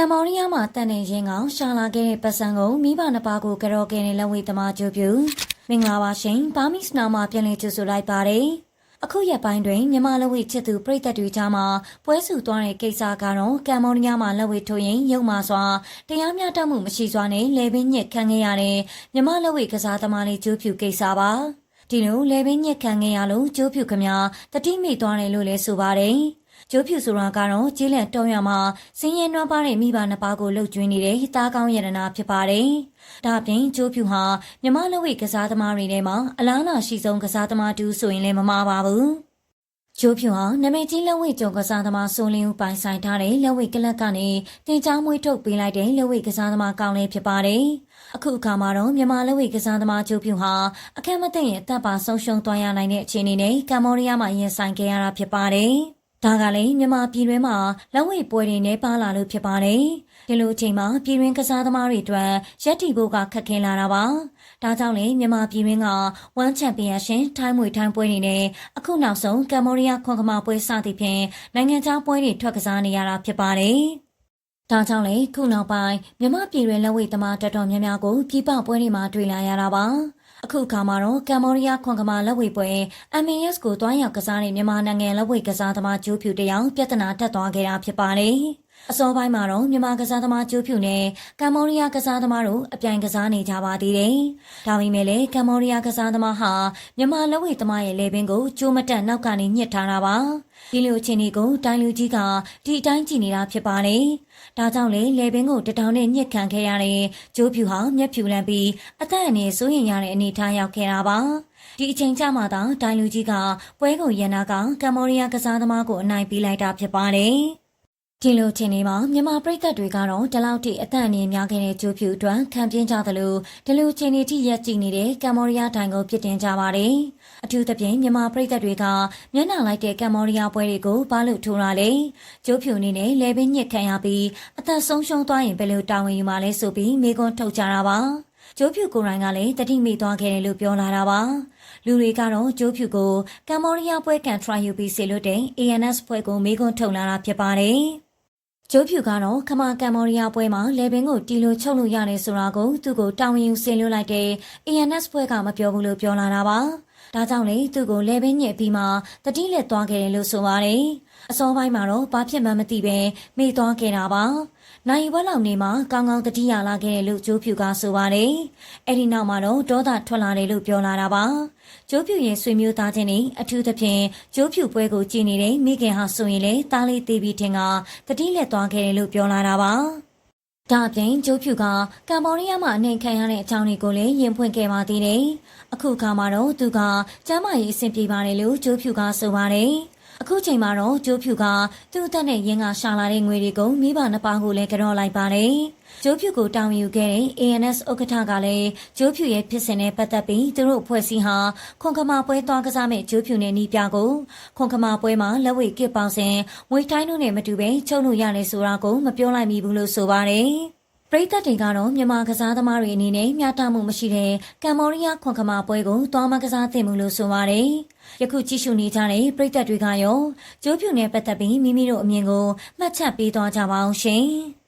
ကမ်ဘောဒီးယားမှာတန်နေရင်ကောင်ရှာလာခဲ့တဲ့ပတ်စံကိုမိဘနှစ်ပါးကိုကြော်ကဲတဲ့လက်ဝဲသမားကျိုးပြူမင်္ဂလာပါရှင်ဘာမီစနာမှာပြန်လည်ကြိုဆိုလိုက်ပါတယ်အခုရက်ပိုင်းတွင်မြန်မာလက်ဝဲချစ်သူပြည်သက်တွေကြားမှာပွဲစုသွားတဲ့ကိစ္စကတော့ကမ်ဘောဒီးယားမှာလက်ဝဲထိုးရင်ရုံမာစွာတရားမျှတမှုမရှိစွာနဲ့လေပင်းညစ်ခံခဲ့ရတဲ့မြန်မာလက်ဝဲကစားသမားလေးကျိုးပြူကိစ္စပါဒီလိုလေပင်းညစ်ခံခဲ့ရလို့ကျိုးပြူခမတတိမိသွားတယ်လို့လည်းဆိုပါတယ် ကျိုးဖြူဆိုတာကတော့ကျေးလက်တုံးရမှာစင်းရဲနှွမ်းပါတဲ့မိဘနှစ်ပါးကိုလှုပ်ကျွင်းနေတဲ့သားကောင်းရတနာဖြစ်ပါတယ်။ဒါ့အပြင်ကျိုးဖြူဟာမြမလက်ဝိကစားသမားတွေထဲမှာအလားအလာရှိဆုံးကစားသမားတူဆိုရင်လည်းမမှားပါဘူး။ကျိုးဖြူဟာနမိတ်ကြီးလက်ဝိကြုံကစားသမားဆိုလင်းဦးပိုင်ဆိုင်ထားတဲ့လက်ဝိကလပ်ကနေတင်ချောင်းမွေးထုတ်ပေးလိုက်တဲ့လက်ဝိကစားသမားကောင်းလေးဖြစ်ပါတယ်။အခုအခါမှာတော့မြန်မာလက်ဝိကစားသမားကျိုးဖြူဟာအခက်မသိရင်တပ်ပါဆုံးရှုံးသွားရနိုင်တဲ့အခြေအနေနဲ့ကမ္ဘောဒီးယားမှာရင်ဆိုင်ခဲ့ရတာဖြစ်ပါတယ်။ ဒါကလည်းမြန်မာပြည်တွင်းမှာလက်ဝဲပွဲတွေနဲ့ပါလာလို့ဖြစ်ပါတယ်။ဒီလိုအချိန်မှာပြည်တွင်းကစားသမားတွေအတွက်ရက်တီဖို့ကခက်ခဲလာတာပါ။ဒါကြောင့်လည်းမြန်မာပြည်တွင်းကဝမ်ချန်ပီယံရှင်ထိုင်းမွေထိုင်းပွဲတွေနဲ့အခုနောက်ဆုံးကမ္ဘောဒီးယားခွန်ကမာပွဲစသဖြင့်နိုင်ငံခြားပွဲတွေထွက်ကစားနေရတာဖြစ်ပါတယ်။ဒါကြောင့်လေခုနောက်ပိုင်းမြမပြည်တွင်လက်ဝဲသမားတော်တော်များများကိုပြည်ပပွဲတွေမှာတွေ့လာရတာပါ အခုအခါမှာတော့ကမ္ဘောဒီးယားခွန်ကမာလက်ဝဲပွဲ MAS ကိုတွားရောက်ကစားတဲ့မြန်မာနိုင်ငံလက်ဝဲကစားသမားကျိုးဖြူတယောက်ပြဿနာတက်သွားခဲ့တာဖြစ်ပါတယ်။ အစောပိုင်းမှာတော့မြန်မာကစားသမားကျိုးဖြူနဲ့ကမ္ဘောဒီးယားကစားသမားတို့အပြိုင်ကစားနေကြပါသေးတယ်။ဒါပေမဲ့လည်းကမ္ဘောဒီးယားကစားသမားဟာမြန်မာလက်ဝဲသမားရဲ့လေပင်ကိုကျိုးမတက်နောက်ကနေညှစ်ထားတာပါ။ဒီလိုအခြေအနေကိုတိုင်းလူကြီးကဒီအတိုင်းကြည့်နေတာဖြစ်ပါတယ်။ဒါကြောင့်လေလေပင်ကိုတထောင်နဲ့ညှစ်ခံခဲ့ရတဲ့ကျိုးဖြူဟာမျက်ဖြူလန့်ပြီးအသက်အန္တရာယ်စိုးရိမ်ရတဲ့အနေအထားရောက်ခဲ့တာပါ။ဒီအချိန်ကျမှသာတိုင်းလူကြီးကပွဲကိုရန်နာကကမ္ဘောဒီးယားကစားသမားကိုအနိုင်ပေးလိုက်တာဖြစ်ပါတယ်။ ဒီလိုထင်နေမှာမြန်မာပြည်သက်တွေကတော့ဒီလောက်ထိအသက်အန္တရာယ်များခဲ့တဲ့ကျိုးဖြူအတွက်ခံပြင်းကြသလိုဒီလိုချင်းနေထိရက်ကြည့်နေတဲ့ကမ္ဘောဒီးယားတိုင်ကိုပြစ်တင်ကြပါတယ်။အထူးသဖြင့်မြန်မာပြည်သက်တွေကမျက်နှာလိုက်တဲ့ကမ္ဘောဒီးယားပွဲတွေကိုဘာလို့ထိုးရလဲ။ကျိုးဖြူအနေနဲ့လဲပင်းညစ်ခံရပြီးအသက်ဆုံးရှုံးသွားရင်ဘယ်လိုတာဝန်ယူမှာလဲဆိုပြီးမိကွန်းထုတ်ကြတာပါ။ကျိုးဖြူကိုယ်တိုင်ကလည်းတတိမိသွားခဲ့တယ်လို့ပြောလာတာပါလူတွေကတော့ကျိုးဖြူကိုကမ္ဘောဒီးယားပွဲကန်ထရိုင်ယူပြီးဆေလွတ်တဲ့ ANS ပွဲကိုမိကွန်းထုတ်လာတာဖြစ်ပါတယ် ကျိုးဖြူကတော့ခမာကမ်ဘောဒီးယားပွဲမှာလေဘင်းကိုတီလိုချုပ်လို့ရတယ်ဆိုတာကိုသူ့ကိုတာဝန်ယူဆင်လွှတ်လိုက်တဲ့ ANS ပွဲကမပြောဘူးလို့ပြောလာတာပါ။ ဒါကြောင့်လေသူ့ကိုလေဘင်းညက်ပြီးမှတတိလက်သွားခဲ့တယ်လို့ဆိုပါတယ်။အစောပိုင်းမှာတော့ဘာဖြစ်မှမသိပဲမေ့သွားခဲ့တာပါ။နိုင်ဝက်လောက်နေမှကောင်းကောင်းတတိယလာခဲ့တယ်လို့ကျိုးဖြူကဆိုပါတယ်။အဲ့ဒီနောက်မှာတော့ဒေါသထွက်လာတယ်လို့ပြောလာတာပါ။ကျိုးဖြူရဲ့ဆွေမျိုးသားချင်းတွေအထူးသဖြင့်ကျိုးဖြူပွဲကိုကြည်နေတဲ့မိခင်ဟာဆိုရင်လေတားလေးသေးပြီးထင်ကတတိလက်သွားခဲ့တယ်လို့ပြောလာတာပါ။ ဒါအပြင်ကျိုးဖြူကကမ္ဘောဒီးယားမှာအနေခံရတဲ့အကြောင်းတွေကိုလည်းရင်ဖွင့်ခဲ့ပါသေးတယ်။အခုခါမှာတော့သူကကျမ်းမာရေးအဆင်ပြေပါတယ်လို့ကျိုးဖြူကဆိုပါတယ်။ အခုချိန်မှာတော့ကျိုးဖြူကသူ့အသက်နဲ့ရင်းကရှာလာတဲ့ငွေတွေကိုမိဘနှစ်ပါးကိုလည်းကြော်လိုက်ပါတယ်။ကျိုးဖြူကိုတောင်းယူခဲ့တဲ့ ANS ဥက္ကဋ္ဌကလည်းကျိုးဖြူရဲ့ဖြစ်စဉ်နဲ့ပတ်သက်ပြီးသူတို့အဖွဲ့အစည်းဟာခွန်ခမာပွဲသွားကစားမဲ့ကျိုးဖြူနဲ့နီးပြကိုခွန်ခမာပွဲမှာလက်ဝဲကစ်ပေါင်းစဉ်ငွေတိုင်းတို့နဲ့မတူပဲချုပ်လို့ရတယ်ဆိုတာကိုမပြောလိုက်မိဘူးလို့ဆိုပါတယ်။ ပရိသတ်တွေကတော့မြန်မာကစားသမားတွေအနေနဲ့မျှတမှုမရှိတဲ့ကမ္ဘောဒီးယားခွန်ခမာပွဲကိုသွားမကစားသင့်ဘူးလို့ဆိုပါတယ်။ယခုကြည့်ရှုနေကြတဲ့ပရိသတ်တွေကရောကျိုးဖြူနဲ့ပတ်သက်ပြီးမိမိတို့အမြင်ကိုမှတ်ချက်ပေးသွားကြပါအောင်ရှင်။